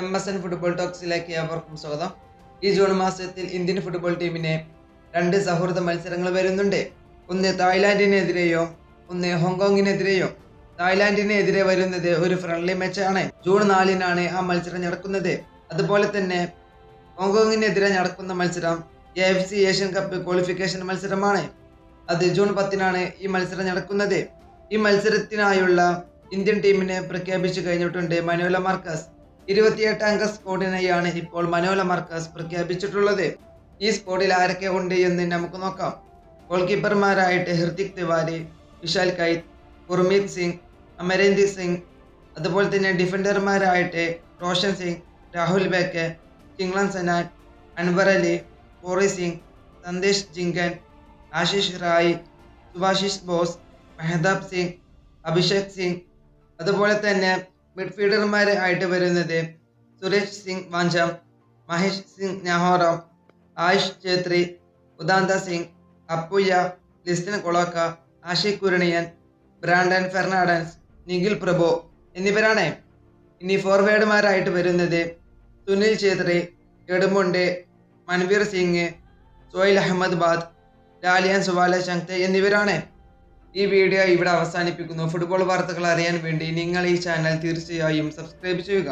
M S N football ടോക്സിലേക്ക് ഏവർക്കും സ്വാഗതം. ഈ ജൂൺ മാസത്തിൽ ഇന്ത്യൻ ഫുട്ബോൾ ടീമിന് രണ്ട് സൗഹൃദ മത്സരങ്ങൾ വരുന്നുണ്ട്. ഒന്ന് തായ്ലാന്റിനെതിരെയോ ഒന്ന് ഹോങ്കോങ്ങിനെതിരെയോ. തായ്ലാന്റിനെതിരെ വരുന്നത് ഒരു ഫ്രണ്ട്ലി മാച്ചാണ് ജൂൺ നാലിനാണ് ആ മത്സരം നടക്കുന്നത്. അതുപോലെ തന്നെ ഹോങ്കോങ്ങിനെതിരെ നടക്കുന്ന മത്സരം A F C Asian cup qualification മത്സരമാണ്. അത് ജൂൺ പത്തിനാണ് ഈ മത്സരം നടക്കുന്നത്. ഈ മത്സരത്തിനായുള്ള ഇന്ത്യൻ ടീമിനെ പ്രഖ്യാപിച്ചു കഴിഞ്ഞിട്ടുണ്ട് മനുവല മാർക്കസ്. ഇരുപത്തിയെട്ട് അംഗ സ്ക്വാഡിനെയാണ് ഇപ്പോൾ മനോല മാർക്കസ് പ്രഖ്യാപിച്ചിട്ടുള്ളത്. ഈ സ്ക്വാഡിൽ ആരൊക്കെ ഉണ്ട് എന്ന് നമുക്ക് നോക്കാം. ഗോൾ കീപ്പർമാരായിട്ട് ഹൃതിക് തിവാരി വിശാൽ കൈത്ത് ഗുർമീത് സിംഗ് അമരീന്ദർ സിംഗ് അതുപോലെ തന്നെ ഡിഫൻഡർമാരായിട്ട് റോഷൻ സിംഗ് രാഹുൽ ബേക്കെ കിങ്ലൻ സനാൻ അൻവർ അലി കോറി സിംഗ് സന്ദേശ് ജിങ്കൻ ആശിഷ് റായ് സുഭാഷിഷ് ബോസ് മെഹതാബ് സിംഗ് അഭിഷേക് സിംഗ് അതുപോലെ തന്നെ മിഡ്ഫീൽഡർമാർ ആയിട്ട് വരുന്നത് സുരേഷ് സിംഗ് വാഞ്ചം മഹേഷ് സിംഗ് നെഹോറം ആയുഷ് ഛേത്രി ഉദാന്ത സിംഗ് അപ്പുയ്യ ലിസ്റ്റിൻ കൊളോക്ക ആഷിഖ് കുരണിയൻ ബ്രാൻഡൻ ഫെർണാഡൻസ് നിഖിൽ പ്രഭു എന്നിവരാണ് ഇനി ഫോർവേഡുമാരായിട്ട് വരുന്നത്. സുനിൽ ഛേത്രി എടുമുണ്ട് മൻവീർ സിംഗ് സോയിൽ അഹമ്മദ് ബാദ് ലാലിയാൻ സുവാല ശങ്തെ എന്നിവരാണ് ഈ വീഡിയോ ഇവിടെ അവസാനിപ്പിക്കുന്നു. ഫുട്ബോൾ വാർത്തകൾ അറിയാൻ വേണ്ടി നിങ്ങൾ ഈ ചാനൽ തീർച്ചയായും സബ്സ്ക്രൈബ് ചെയ്യുക.